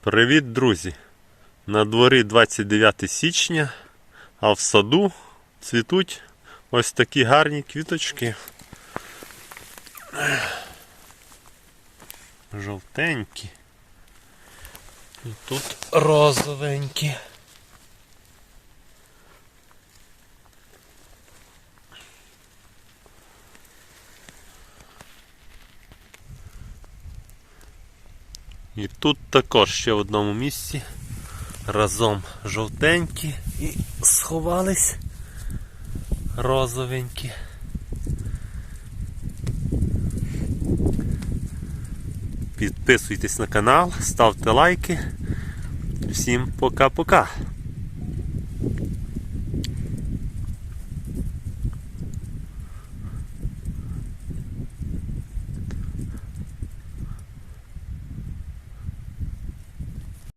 Привіт, друзі! На дворі 29 січня, а в саду цвітуть ось такі гарні квіточки. Жовтенькі. І тут розовенькі. І тут також ще в одному місці разом жовтенькі і сховались розовенькі. Підписуйтесь на канал, ставте лайки. Всім пока-пока.